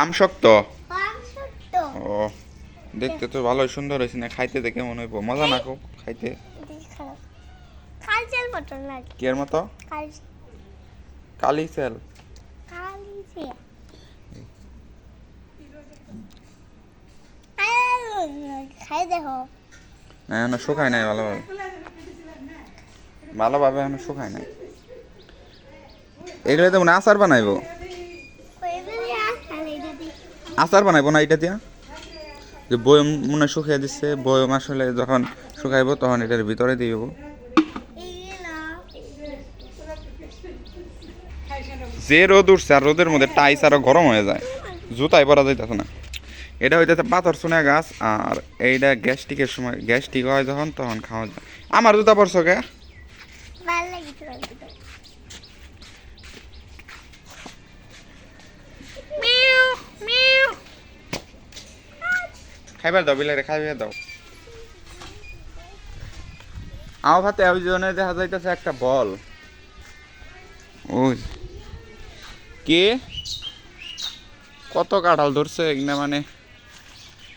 আম শক্ত আম ও দেখতে তো ভালোই সুন্দর হয়েছে না খাইতে দেখে মনে হইব। মজা না খুব খাইতে? দেখি খারাপ। কালচের মতন লাগে। কি এর মতো? কালি সেল। কালচে খাই দেখো। না এখনও শুকায় নাই ভালোভাবে। ভালোভাবে এখনও শুকায় নাই। এগুলো তো মনে আচার বানাইবো? আচার বানাইবো না এটা দিয়া? যে বয়ম মনে শুকিয়ে দিচ্ছে বয়ম আসলে যখন শুকাইবো তখন এটার ভিতরে দেবো। যে রোদ উঠছে আর রোদের মধ্যে টাইস আরও গরম হয়ে যায়, জুতাই পরা যাইতেছে না। এটা হইতেছে পাথর সোনা গাছ আর এইটা গ্যাস্ট্রিকের সময়, গ্যাস্ট্রিক হয় যখন, তখন খাওয়া যায়। আমার জুতা পরছো কে? Mu mu. খাইবার দাও বিলারে খাইবার দাও। আমার ওই জন্য দেখা যাইতেছে একটা বল। ওই। কে? কত কাঁঠাল ধরছে এগুলা মানে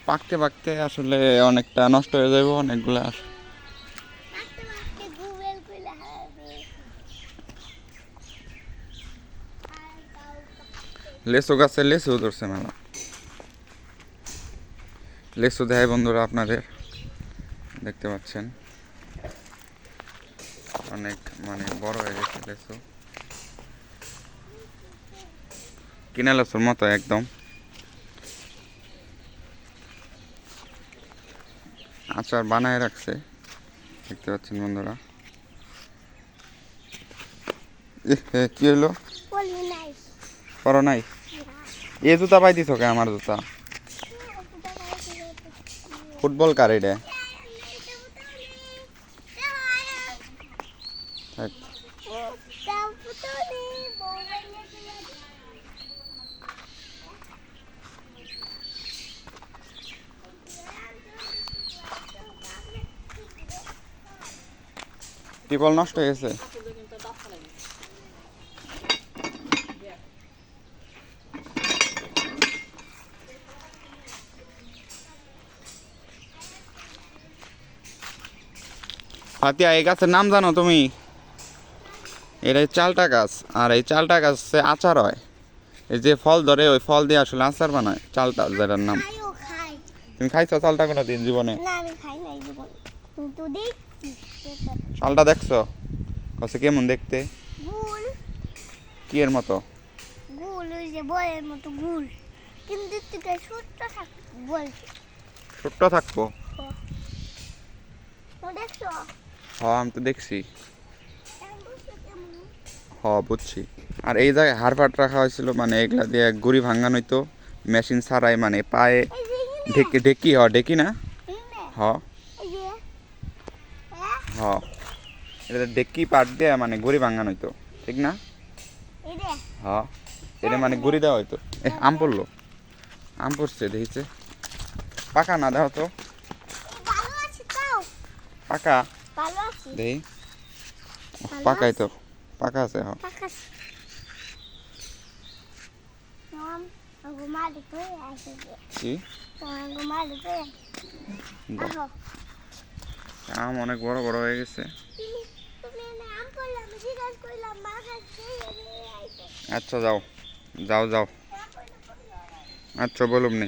পাকতে পাকতে আসলে অনেকটা নষ্ট হয়ে যাবে অনেকগুলা। আর লেসু গাছে লেসু ধরছে মেলা। লেসু দেয় বন্ধুরা আপনাদের। দেখতে পাচ্ছেন। অনেক মানে বড় হয়ে গেছে লেসু কিনা লেসুর মতো একদম। আচার বানায় রাখছে। দেখতে পাচ্ছেন বন্ধুরা। কি নাই করো নাই এ জুতা পাই দিছ কে? আমার জুতা। ফুটবল কার এটা? টিপল নষ্ট হয়ে গেছে? ফাতিয়া এই গাছের নাম জানো তুমি? এটা চালটা গাছ আর এই চালটা গাছে আচার হয়। এই যে ফল ধরে ওই ফল দিয়ে আসলে আচার বানায় চালটা যেটার নাম। তুমি খাইছো চালটা কোনো দিন জীবনে। চালটা দেখছ? কসে কেমন দেখতে? কি এর মতো? ছোট্ট থাকব? দেখছ? হ আমি তো দেখছি। হ বুঝছি। আর এই জায়গায় হাড় ফাট রাখা হয়েছিল মানে এগুলা দিয়ে গুড়ি ভাঙানো হইতো মেশিন ছাড়াই মানে পায়ে ঢেকি ঢেকি হ ঢেকি না? হ হ্যাঁ। হ এটা ডেক্কি পাট দিয়ে মানে গুড়ি ভাঙানো হইতো ঠিক না? হ এটা মানে গুড়ি দেওয়া হইতো। এ আম পড়ল। আম পড়ছে দেখিছে। পাকা না দেখো তো। পাকা? ভালো আছে ভালো পাকাই তো পাকা আছে হ পাকাস নাম গুমালি কই আসে কি? তোমার গুমালি কই বাহ, আহো। আম অনেক বড় বড় হয়ে গেছে। আচ্ছা যাও। যাও যাও। আচ্ছা বলুম নি।